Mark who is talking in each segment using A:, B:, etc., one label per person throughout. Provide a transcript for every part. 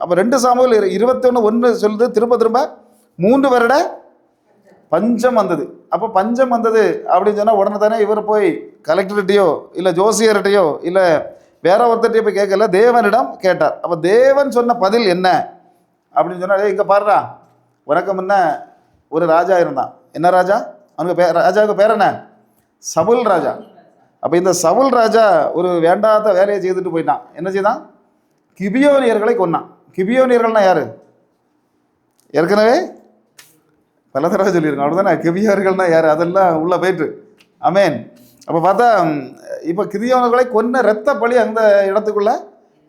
A: அப்போ ரெண்டு சாமுவேல் இருபத்தொன்று ஒன்று சொல்லுது. திரும்ப திரும்ப மூன்று வருட பஞ்சம் வந்தது. அப்போ பஞ்சம் வந்தது அப்படின்னு சொன்னால் உடனே தானே இவர் போய் கலெக்டர்கிட்டையோ இல்லை ஜோசியர்கிட்டயோ இல்லை வேற ஒருத்தர்கிட்டயோ போய் கேட்கல. தேவனிடம் கேட்டார். அப்போ தேவன் சொன்ன பதில் என்ன? அப்படின்னு சொன்னால் இங்கே பாருடா. உனக்கு முன்ன ஒரு ராஜா இருந்தான். என்ன ராஜா? அவனுக்கு பே ராஜாவுக்கு பேர் என்ன? சவுல் ராஜா. அப்போ இந்த சவுல் ராஜா ஒரு வேண்டாத வேலையை செய்துட்டு போயிட்டான். என்ன செய்தான்? கிபியோனியர்களை கொன்னான். கிபியோனியர்கள்னா யார்? ஏற்கனவே பல தடவை சொல்லியிருக்கோம். அவ்வளோதானே கிபியோர்கள்னா யார்? அதெல்லாம் உள்ளே போயிட்டு. அமேன் அப்போ பார்த்தா இப்போ கிதியோனர்களை கொன்ன ரத்த பழி அந்த இடத்துக்குள்ளே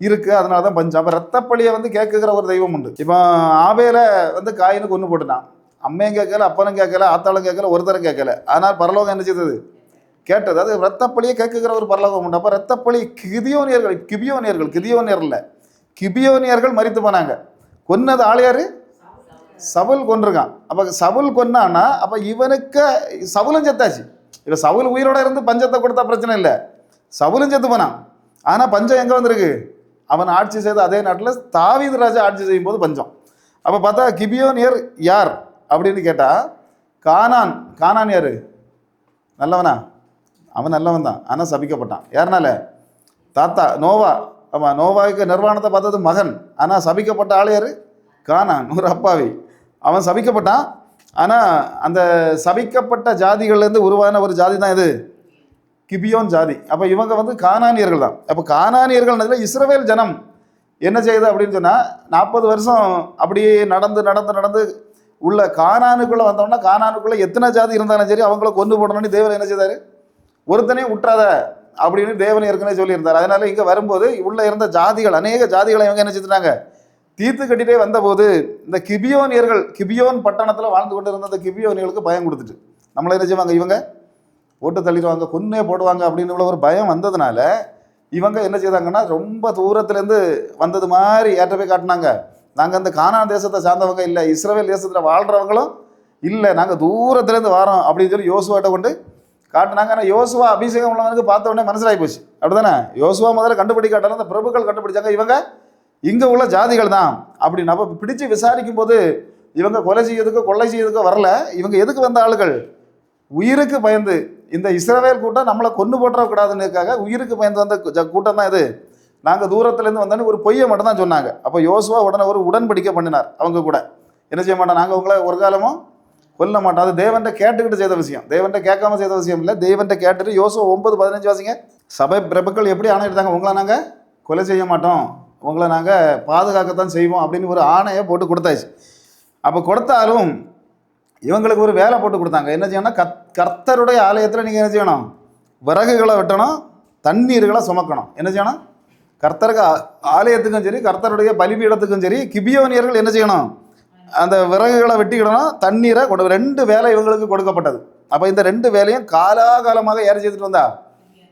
A: இருக்குது அதனால தான் பஞ்சம் அப்போ ரத்த பழியை வந்து கேட்குற ஒரு தெய்வம் உண்டு. இப்போ ஆபேல வந்து காயினு கொன்று போட்டுட்டான். அம்மையும் கேட்கல அப்பனும் கேட்கல ஆத்தாளும் கேட்கல ஒருத்தரும் கேட்கல. ஆனால் பரலோகம் என்ன செய்தது? கேட்டது. அது ரத்தப்பழியை கேட்குற ஒரு பரலோகம் உண்டு. அப்போ ரத்தப்பழி கிதியோனியர்கள் கிபியோனியர்கள் கிதியோனியர் இல்லை. கிபியோனியர்கள் மறித்து போனாங்க. கொன்னது ஆள் யாரு? சவுல் கொன்றிருக்கான். அப்போ சவுல் கொன்னான்னா அப்போ இவனுக்கு சவுலும் செத்தாச்சு. இப்போ சவுல் உயிரோட இருந்து பஞ்சத்தை கொடுத்தா பிரச்சனை இல்லை. சவுலும் செத்து போனான். ஆனால் பஞ்சம் எங்கே வந்திருக்கு? அவன் ஆட்சி செய்த அதே நாட்டில் தாவீது ராஜா ஆட்சி செய்யும் போது பஞ்சம். அப்போ பார்த்தா கிபியோனியர் யார் அப்படின்னு கேட்டால் கானான். கானான் யார்? நல்லவனா? அவன் நல்லவன் தான் ஆனால் சபிக்கப்பட்டான். யாருனால? தாத்தா நோவா. ஆமாம் நோவாவுக்கு நிர்வாணத்தை பார்த்தது மகன். ஆனால் சபிக்கப்பட்ட ஆள் யார்? கானான் ஒரு அப்பாவி. அவன் சபிக்கப்பட்டான். ஆனால் அந்த சபிக்கப்பட்ட ஜாதிகள்லேருந்து உருவான ஒரு ஜாதி தான் இது. கிபியோன் ஜாதி. அப்போ இவங்க வந்து கானானியர்கள் தான். அப்போ கானானியர்கள்னதுல இஸ்ரவேல் ஜனம் என்ன செய்யுது அப்படின்னு சொன்னால் நாற்பது வருஷம் அப்படியே நடந்து நடந்து நடந்து உள்ள கானானுக்குள்ளே வந்தோம்னா கானானுக்குள்ளே எத்தனை ஜாதி இருந்தாலும் சரி அவங்கள கொண்டு போடணும்னு தேவன் என்ன செய்தார்? ஒருத்தனையும் விட்டுறாத அப்படின்னு தேவன் ஏற்கனவே சொல்லியிருந்தார். அதனால இங்கே வரும்போது உள்ளே இருந்த ஜாதிகள் அநேக ஜாதிகளை இவங்க என்ன செஞ்சுட்டாங்க? தீர்த்து கட்டிட்டே வந்தபோது இந்த கிபியோனியர்கள் கிபியோன் பட்டணத்தில் வாழ்ந்து கொண்டு இருந்த அந்த கிபியோனியர்களுக்கு பயம் கொடுத்துட்டு நம்மளை என்ன செய்வாங்க இவங்க? போட்டு தள்ளிடுவாங்க கொன்னே போடுவாங்க அப்படின்னு உள்ள ஒரு பயம் வந்ததுனால இவங்க என்ன செய்தாங்கன்னா ரொம்ப தூரத்துலேருந்து வந்தது மாதிரி ஏற்ற போய் காட்டினாங்க. நாங்கள் அந்த கானா தேசத்தை சார்ந்தவங்க இல்லை இஸ்ரேல் தேசத்தில் வாழ்கிறவங்களும் இல்லை நாங்கள் தூரத்துலேருந்து வரோம் அப்படின்னு சொல்லி யோசுவாட்ட கொண்டு காட்டினாங்க. ஆனால் யோசுவா அபிஷேகம் உள்ளவனுக்கு பார்த்த உடனே மனசிலாகி போச்சு அப்படிதானே யோசுவா முதல்ல கண்டுபிடி காட்டாலும் அந்த பிரபுக்கள் கண்டுபிடிச்சாங்க. இவங்க இங்கே உள்ள ஜாதிகள் தான் அப்படி நம்ம பிடிச்சு விசாரிக்கும் போது இவங்க கொலை செய்யறதுக்கோ கொள்ளை செய்யறதுக்கோ வரல. இவங்க எதுக்கு வந்த ஆளுகள்? உயிருக்கு பயந்து இந்த இஸ்ரவேல் கூட்டம் நம்மளை கொண்டு போட்டுறக்கூடாதுன்னுக்காக உயிருக்கு பயந்து வந்த கூட்டம் தான் இது. நாங்கள் தூரத்துலேருந்து வந்தோன்னு ஒரு பொய்யை மட்டும் தான் சொன்னாங்க. அப்போ யோசுவா உடனே ஒரு உடன்படிக்கை பண்ணினார் அவங்க கூட. என்ன செய்ய மாட்டோம் நாங்கள் உங்களை ஒரு காலமும் கொல்ல மாட்டோம் அது தேவன்ட்ட கேட்டுக்கிட்டு செய்த விஷயம். தேவன்ட்ட கேட்காம செய்த விஷயம் இல்லை. தேவன்ட்ட கேட்டுட்டு யோசோ ஒன்பது பதினஞ்சு வாசிங்க. சபை பிரபுக்கள் எப்படி ஆணை எடுத்தாங்க உங்களை நாங்கள் கொலை செய்ய மாட்டோம். உங்களை நாங்கள் பாதுகாக்கத்தான் செய்வோம் அப்படின்னு ஒரு ஆணையை போட்டு கொடுத்தாச்சு. அப்போ கொடுத்தாலும் இவங்களுக்கு ஒரு வேலை போட்டு கொடுத்தாங்க. என்ன செய்யணும் கத் கர்த்தருடைய ஆலயத்தில் நீங்கள் என்ன செய்யணும்? விறகுகளை வெட்டணும் தண்ணீர்களை சுமக்கணும். என்ன செய்யணும்? கர்த்தருக்கு ஆ- ஆலயத்துக்கும் சரி கர்த்தருடைய பலிபீடத்துக்கும் சரி கிபியோனியர்கள் என்ன செய்யணும்? அந்த விறகுகளை வெட்டிக்கிடணும் தண்ணீரை கொண்டு ரெண்டு வேலை இவங்களுக்கு கொடுக்கப்பட்டது. அப்போ இந்த ரெண்டு வேலையும் காலாகாலமாக யார் செய்துட்டு வந்தா?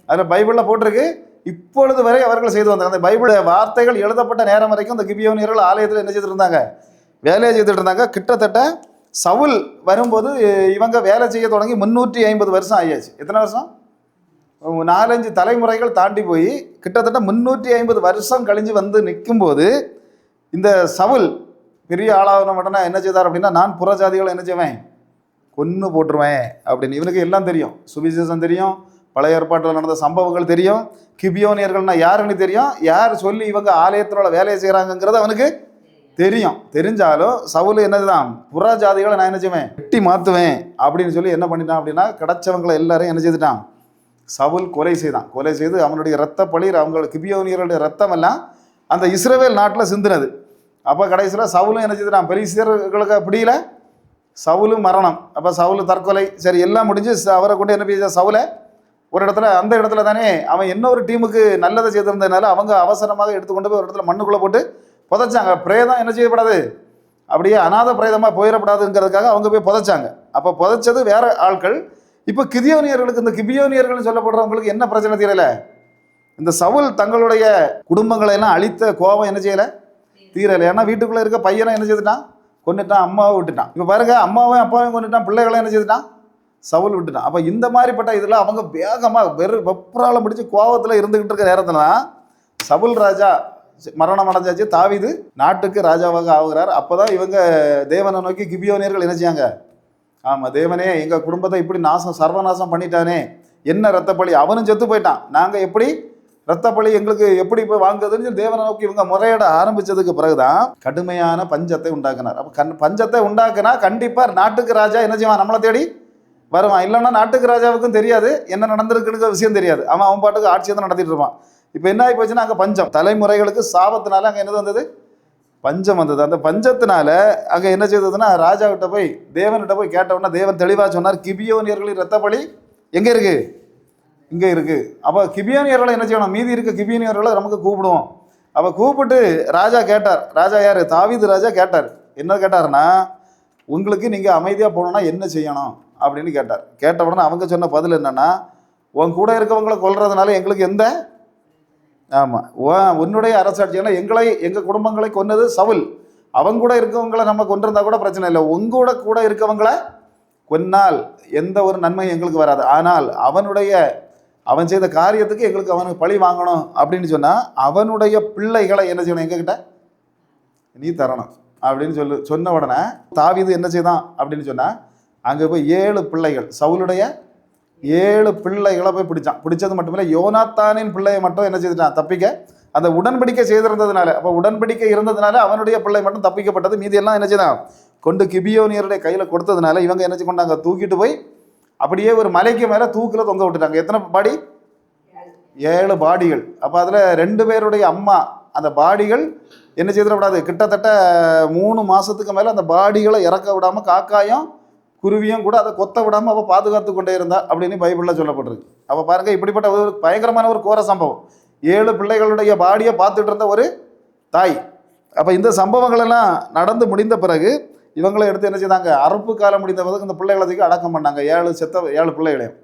A: அதில் பைபிளில் போட்டிருக்கு. இப்பொழுது வரை அவர்கள் செய்து வந்தாங்க அந்த பைபிள் வார்த்தைகள் எழுதப்பட்ட நேரம் வரைக்கும் இந்த கிபியோனியர்கள் ஆலயத்தில் என்ன செய்துட்டு இருந்தாங்க? வேலையை செய்துட்டு இருந்தாங்க. கிட்டத்தட்ட சவுல் வரும்போது இவங்க வேலை செய்ய தொடங்கி முந்நூற்றி ஐம்பது வருஷம் ஆகியாச்சு எத்தனை வருஷம்? நாலஞ்சு தலைமுறைகள் தாண்டி போய் கிட்டத்தட்ட முந்நூற்றி ஐம்பது வருஷம் கழிஞ்சு வந்து நிற்கும்போது இந்த சவுல் பெரிய ஆளாகின உடனே என்ன செய்தார் அப்படின்னா நான் புறஜாதிகளை என்ன செய்வேன்? கொன்று போட்டுருவேன். அப்படின்னு. இவனுக்கு எல்லாம் தெரியும். சுவிசேஷம் தெரியும் பழைய ஏற்பாட்டில் நடந்த சம்பவங்கள் தெரியும். கிபியோனியர்கள்னா யாருன்னு தெரியும்? யார் சொல்லி இவங்க ஆலயத்தினோட வேலையை செய்கிறாங்கங்கிறது அவனுக்கு தெரியும். தெரிஞ்சாலும் சவுல் என்னதுதான்? புற ஜாதிகளை நான் என்ன செய்வேன்? வெட்டி மாற்றுவேன் அப்படின்னு சொல்லி என்ன பண்ணிட்டான் அப்படின்னா கிடச்சவங்களை எல்லாரையும் என்ன செய்துட்டான்? சவுல் கொலை செய்தான். கொலை செய்து அவனுடைய ரத்த பளிர் அவங்களோட கிபியோனியர்களுடைய ரத்தம் எல்லாம் அந்த இஸ்ரேவேல் நாட்டில் சிந்தினது. அப்போ கடைசியில் சவுலும் என்ன செய்துட்டான்? பெலிசியர்களுக்கு பிடியில சவுலும் மரணம். அப்போ சவுல் தற்கொலை. சரி எல்லாம் முடிஞ்சு ச- அவரை கொண்டு என்ன பேச சவுலை ஒரு இடத்துல அந்த இடத்துல தானே அவன் இன்னொரு டீமுக்கு நல்லதை செய்திருந்ததுனால அவங்க அவசரமாக எடுத்து கொண்டு போய் ஒரு இடத்துல மண்ணுக்குள்ளே போட்டு புதைச்சாங்க. பிரேதம் என்ன செய்யப்படாது? அப்படியே அநாத பிரேதமாக போயிடப்படாதுங்கிறதுக்காக அவங்க போய் புதைச்சாங்க. அப்போ புதைச்சது வேற ஆட்கள். இப்போ கிதியோனியர்களுக்கு இந்த கிபியோனியர்கள்னு சொல்லப்படுறவங்களுக்கு என்ன பிரச்சனை தெரியல? இந்த சவுல் தங்களுடைய குடும்பங்களை எல்லாம் அழித்த கோபம் என்ன செய்யலை? தீரலை. ஏன்னா வீட்டுக்குள்ளே இருக்க பையனை என்ன செய்துட்டான்? கொண்டுட்டான் அம்மாவை விட்டுட்டான். இப்போ பாருங்க அம்மாவையும் அப்பாவையும் கொண்டுட்டான் பிள்ளைகளை என்ன செய்துட்டான்? சவுல் விட்டுட்டான். அப்போ இந்த மாதிரிப்பட்ட இதில் அவங்க வேகமாக வெறு வெப்பரால் முடிச்சு கோவத்தில் இருந்துக்கிட்டு இருக்க நேரத்தில் சவுல் ராஜா மரணம் அடைஞ்சாச்சு. தாவிது நாட்டுக்கு ராஜாவாக ஆகுறார். அப்பதான் இவங்க தேவனை நோக்கி கிபியோனியர்கள் என்ன செய்யாங்க? ஆமாம் தேவனே எங்கள் குடும்பத்தை இப்படி நாசம் சர்வநாசம் பண்ணிட்டானே. என்ன ரத்தப்பழி அவனும் செத்து போயிட்டான். நாங்கள் எப்படி ரத்தப்பழி எங்களுக்கு எப்படி போய் வாங்குறதுன்னு சொல்லி தேவனை நோக்கி இவங்க முறையிட ஆரம்பிச்சதுக்கு பிறகுதான் கடுமையான பஞ்சத்தை உண்டாக்குனார். அப்போ கண் பஞ்சத்தை உண்டாக்குனா கண்டிப்பாக நாட்டுக்கு ராஜா என்ன செய்வான்? நம்மளை தேடி வருவான். இல்லைன்னா நாட்டுக்கு ராஜாவுக்கும் தெரியாது. என்ன நடந்திருக்குன்னு விஷயம் தெரியாது. அவன் அவன் பாட்டுக்கு ஆட்சியை தான் நடத்திட்டு இருப்பான். இப்போ என்ன ஆகி போச்சுன்னா அங்கே பஞ்சம். தலைமுறைகளுக்கு சாபத்தினால அங்கே என்னது வந்தது? பஞ்சம் வந்தது. அந்த பஞ்சத்தினால அங்கே என்ன செய்ததுன்னா ராஜாவிட்ட போய் தேவன்கிட்ட போய் கேட்டவுடனே தேவன் தெளிவாக சொன்னார் கிபியோனியர்களின் ரத்தப்பழி எங்கே இருக்குது இங்கே இருக்குது அப்போ கிபியோனியர்களை என்ன செய்யணும்? மீதி இருக்க கிபியோனியர்களை நமக்கு கூப்பிடுவோம். அப்போ கூப்பிட்டு ராஜா கேட்டார். ராஜா யார்? தாவீது ராஜா கேட்டார். என்ன கேட்டாருன்னா உங்களுக்கு நீங்கள் அமைதியாக போகணுன்னா என்ன செய்யணும்? அப்படின்னு கேட்டார். கேட்ட உடனே அவங்க சொன்ன பதில் என்னன்னா உன் கூட இருக்கவங்களை கொல்றதுனால எங்களுக்கு எந்த? ஆமாம் உன்னுடைய அரசாட்சியால் எங்களை எங்கள் குடும்பங்களை கொன்னது சவுல். அவங்க கூட இருக்கவங்கள நம்ம கொண்டிருந்தா கூட பிரச்சனை இல்லை. உங்களோட கூட இருக்கவங்கள கொன்னால் எந்த ஒரு நன்மையும் எங்களுக்கு வராது. ஆனால் அவனுடைய அவன் செய்த காரியத்துக்கு எங்களுக்கு அவனுக்கு பழி வாங்கணும் அப்படின்னு சொன்னால் அவனுடைய பிள்ளைகளை என்ன செய்யணும் எங்ககிட்ட? நீ தரணும் அப்படின்னு சொல்லு சொன்ன உடனே தாவிது என்ன செய்தான் அப்படின்னு சொன்னால் அங்கே போய் ஏழு பிள்ளைகள் சவுலுடைய ஏழு பிள்ளைகளை போய் பிடிச்சான். பிடிச்சது மட்டுமில்லை யோனாத்தானின் பிள்ளையை மட்டும் என்ன செய்துட்டான் தப்பிக்க. அந்த உடன்படிக்கை செய்திருந்ததுனால அப்போ உடன்படிக்கை இருந்ததுனால அவனுடைய பிள்ளை மட்டும் தப்பிக்கப்பட்டது. மீதி எல்லாம் என்ன செய்தான்? கொண்டு கிபியோனியருடைய கையில் கொடுத்ததுனால இவங்க என்ன செய்ய கொண்டாங்க தூக்கிட்டு போய் அப்படியே ஒரு மலைக்கு மேலே தூக்கில் தொங்க விட்டுட்டாங்க. எத்தனை பாடி? ஏழு பாடிகள். அப்போ அதில் ரெண்டு பேருடைய அம்மா அந்த பாடிகள் என்ன செய்திடக்கூடாது? கிட்டத்தட்ட மூணு மாதத்துக்கு மேலே அந்த பாடிகளை இறக்க விடாமல் காக்காயும் குருவியும் கூட அதை கொத்த விடாமல் அவள் பாதுகாத்து கொண்டே இருந்தா அப்படின்னு பைபிளில் சொல்லப்பட்டிருக்கு. அப்போ பாருங்கள் இப்படிப்பட்ட ஒரு பயங்கரமான ஒரு கோர சம்பவம். ஏழு பிள்ளைகளுடைய பாடியை பார்த்துட்டு இருந்த ஒரு தாய். அப்போ இந்த சம்பவங்கள் எல்லாம் நடந்து முடிந்த பிறகு இவங்களை எடுத்து என்ன செய்தாங்க? அறுப்பு காலம் முடிந்த பிறகு இந்த பிள்ளைகளை தூக்கி அடக்கம் பண்ணாங்க. ஏழு செத்த ஏழு பிள்ளைகளையும்.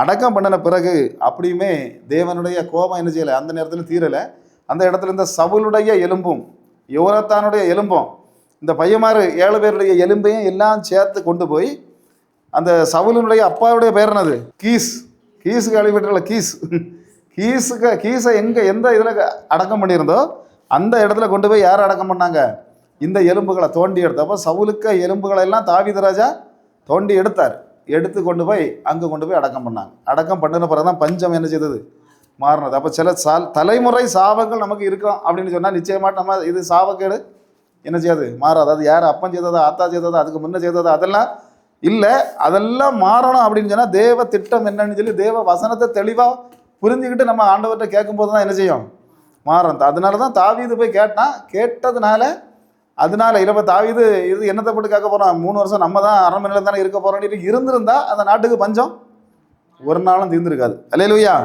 A: அடக்கம் பண்ணின பிறகு அப்படியுமே தேவனுடைய கோபம் என்ன செய்யலை? அந்த நேரத்தில் தீரலை. அந்த இடத்துல இந்த சவுலுடைய எலும்பும் யோனத்தானுடைய எலும்பும் இந்த பையமாறு ஏழு பேருடைய எலும்பையும் எல்லாம் சேர்த்து கொண்டு போய் அந்த சவுலினுடைய அப்பாவுடைய பேர் என்னது? கீஸ். கீஸுக்கு அழிவிட்டுல கீஸ். கீஸுக்கு கீஸை எங்கே எந்த இதில் அடக்கம் பண்ணியிருந்தோ அந்த இடத்துல கொண்டு போய் யார் அடக்கம் பண்ணாங்க? இந்த எலும்புகளை தோண்டி எடுத்தப்போ சவுலுக்க எலும்புகளை எல்லாம் தாவீது ராஜா தோண்டி எடுத்தார். எடுத்து கொண்டு போய் அங்கே கொண்டு போய் அடக்கம் பண்ணாங்க. அடக்கம் பண்ணின பிறகு தான் பஞ்சம் என்ன செய்தது? மாறினது. அப்போ சில சால் தலைமுறை சாபங்கள் நமக்கு இருக்கும் அப்படின்னு சொன்னால் நிச்சயமாக நம்ம இது சாபக்கேடு என்ன செய்யாது? மாறாது அது யார் அப்பன் செய்ததா ஆத்தா செய்ததா அதுக்கு முன்னே செய்ததா அதெல்லாம் இல்லை. அதெல்லாம் மாறணும் அப்படின்னு சொன்னால் தேவ திட்டம் என்னன்னு சொல்லி தேவ வசனத்தை தெளிவாக புரிஞ்சுக்கிட்டு நம்ம ஆண்டவர்கிட்ட கேட்கும்போது தான் என்ன செய்யும்? மாறும். அதனால தான் தாவீது போய் கேட்டான். கேட்டதுனால அதனால இல்லை இப்போ தாவிது இது என்னத்தை போட்டு கேட்க போகிறோம் மூணு வருஷம் நம்ம தான் அரண்மனையில் தானே இருக்க போகிறோம் இருந்திருந்தா அந்த நாட்டுக்கு பஞ்சம் ஒரு நாளும் தீர்ந்துருக்காது. அல்லையா